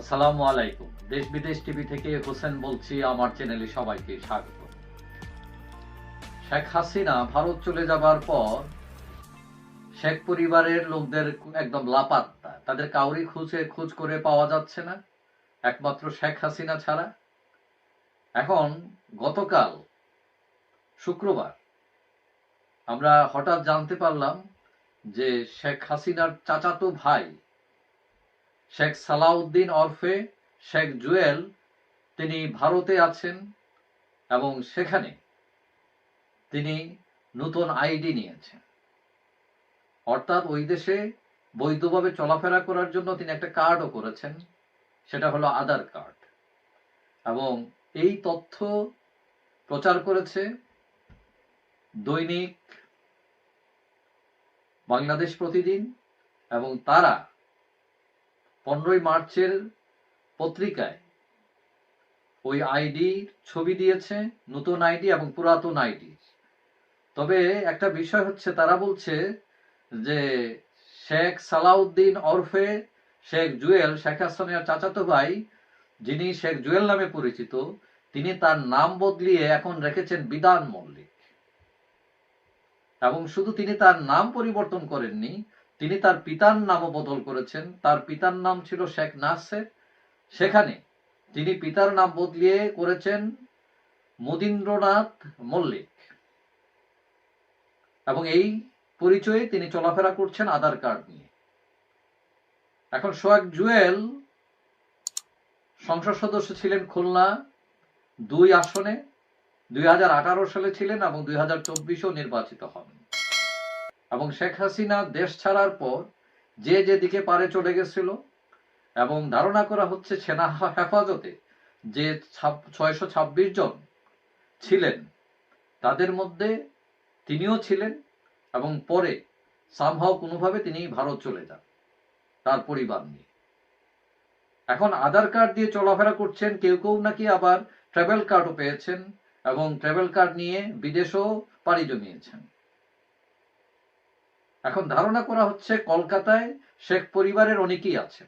আসসালামু আলাইকুম। দেশ বিদেশ টিভি থেকে হোসেন বলছি, আমার চ্যানেলে সবাইকে স্বাগত। শেখ হাসিনা ভারত চলে যাবার পর শেখ পরিবারের লোকদের একদম লাপাত্তা। তাদের কাউরি খুঁজে খোঁজ করে পাওয়া যাচ্ছে না, একমাত্র শেখ হাসিনা ছাড়া। এখন গতকাল শুক্রবার আমরা হঠাৎ জানতে পারলাম যে শেখ হাসিনার চাচাতো ভাই শেখ সালাউদ্দিন অরফে শেখ জুয়েল, তিনি ভারতে আছেন এবং সেখানে তিনি নতুন আইডি নিয়েছেন। অর্থাৎ ওই দেশে বৈধভাবে চলাফেরা করার জন্য তিনি একটা কার্ডও করেছেন, সেটা হলো আধার কার্ড। এবং এই তথ্য প্রচার করেছে দৈনিক বাংলাদেশ প্রতিদিন এবং তারা পনেরোই মার্চের পত্রিকায় ওই আইডি ছবি দিয়েছে, নতুন আইডি এবং পুরাতন আইডি। তবে একটা বিষয় হচ্ছে, তারা বলছে যে শেখ সালাউদ্দিন ওরফে শেখ জুয়েল, শেখ হাসিনার চাচাতো ভাই, যিনি শেখ জুয়েল নামে পরিচিত, তিনি তার নাম বদলিয়ে এখন রেখেছেন বিধান মল্লিক। এবং শুধু তিনি তার নাম পরিবর্তন করেননি তিনি তার পিতার নামও বদল করেছেন। তার পিতার নাম ছিল শেখ নাসের। সেখানে তিনি পিতার নাম বদলিয়ে করেছেন মদীন্দ্রনাথ মল্লিক। এবং এই পরিচয়ে তিনি চলাফেরা করছেন আধার কার্ড নিয়ে। এখন সোয়াক জুয়েল সংসদ সদস্য ছিলেন খুলনা দুই আসনে। দুই হাজার আঠারো সালে ছিলেন এবং দুই হাজার নির্বাচিত হন। এবং শেখ হাসিনা দেশ ছাড়ার পর যে যেদিকে পারে চলে গেছিল, এবং ধারণা করা হচ্ছে সেনা হেফাজতে যে ছয়শো ছাব্বিশ জন ছিলেন, তাদের মধ্যে তিনিও ছিলেন এবং পরে সামহাও কোনোভাবে তিনি ভারত চলে যান, তার পরিবার নিয়ে। এখন আধার কার্ড দিয়ে চলাফেরা করছেন, কেউ কেউ নাকি আবার ট্রাভেল কার্ডও পেয়েছেন এবং ট্রাভেল কার্ড নিয়ে বিদেশেও পাড়ি জমিয়েছেন। এখন ধারণা করা হচ্ছে কলকাতায় শেখ পরিবারের অনেকেই আছেন।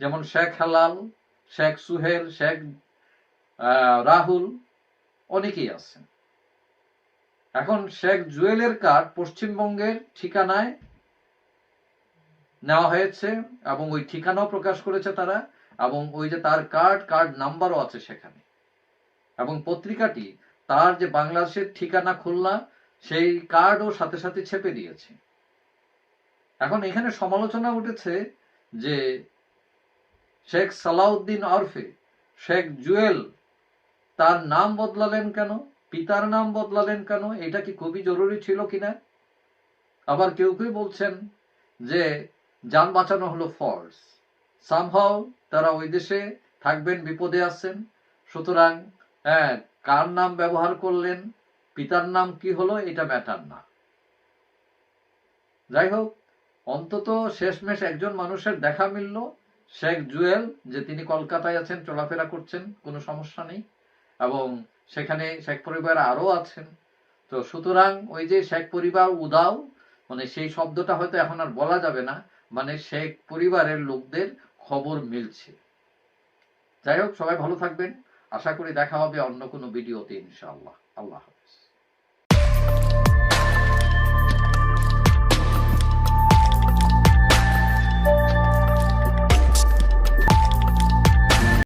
যেমন শেখ হালাল, শেখ সুহেল, শেখ রাহুল অনেকেই আছেন। এখন শেখ জুয়েলের কার্ড পশ্চিমবঙ্গের ঠিকানায় নেওয়া হয়েছে এবং ওই ঠিকানাও প্রকাশ করেছে তারা এবং ওই যে তার কার্ড কার্ড নাম্বারও আছে সেখানে। এবং পত্রিকাটি তার যে বাংলাদেশের ঠিকানা খুলনা, সেই কার্ডও সাথে সাথে ছেপে দিয়েছে। এখন এখানে সমালোচনা উঠেছে যে শেখ সালাউদ্দিন আরফে, শেখ জুয়েল, তার নাম বদলালেন কেন? পিতার নাম বদলালেন কেন? এটা কি খুবই জরুরি ছিল কিনা? আবার কেউ কেউ বলছেন যে যান বাঁচানো হলো ফলস সামহাও তারা ওই দেশে থাকবেন, বিপদে আছেন। সুতরাং হ্যাঁ কার নাম ব্যবহার করলেন? পিতার নাম কি হলো? এটা ম্যাটার না। যাই হোক অন্তত শেষমেশ একজন মানুষের দেখা মিলল, শেখ জুয়েল, যে তিনি কলকাতায় আছেন, চলাফেরা করছেন, কোনো সমস্যা নেই। এবং সেখানে শেখ পরিবার আরও আছেন। তো সুতরাং ওই যে শেখ পরিবার উদাও মানে সেই শব্দটা হয়তো এখন আর বলা যাবে না মানে শেখ পরিবারের লোকদের খবর মিলছে। যাই হোক, সবাই ভালো থাকবেন। আশা করি দেখা হবে অন্য কোনো ভিডিওতে, ইনশাআল্লাহ। আল্লাহ